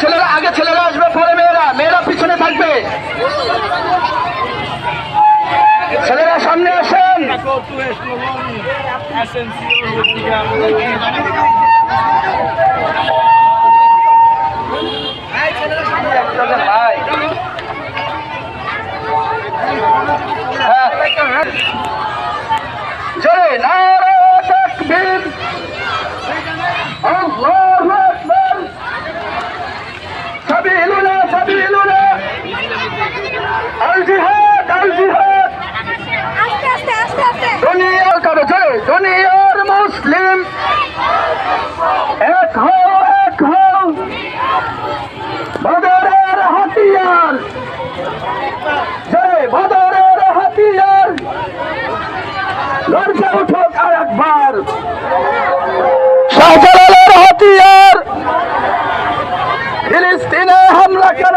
ছেলেরা আগে ছেলেরা আসবে পরে মেয়েরা। মেয়েরা পিছনে থাকবে। ছেলেরা সামনে আসেন। হ্যাঁ। জোরে না লড়কে উঠুক আর একবার শাহজালালের হাতিয়ার। ফিলিস্তিনে হামলা কেন?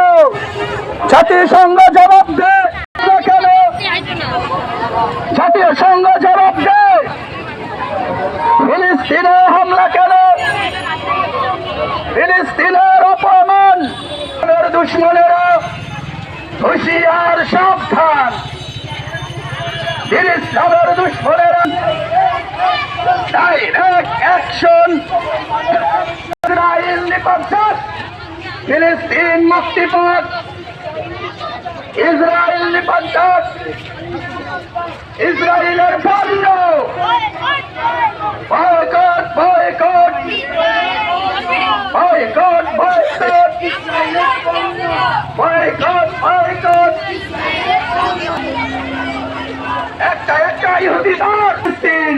জাতিসংঘ জবাব দে। হামলা কেন? জাতীয় জবাব ফিলিস্তিনে হামলা কেন? ফিলিস্তিনের অপমান। দুশ্মনেরা হুশিয়ার সাবধান। ফিলিস্তিনের দুশ্মনেরা। ডাইরেক্ট অ্যাকশন ইসরায়েল নিপজ্জাত ফিলিস্তিন মুক্তিপথ ইসরায়েল নিপজ্জাত ইসরায়েলের পণ্য একটা ইহুদি তিন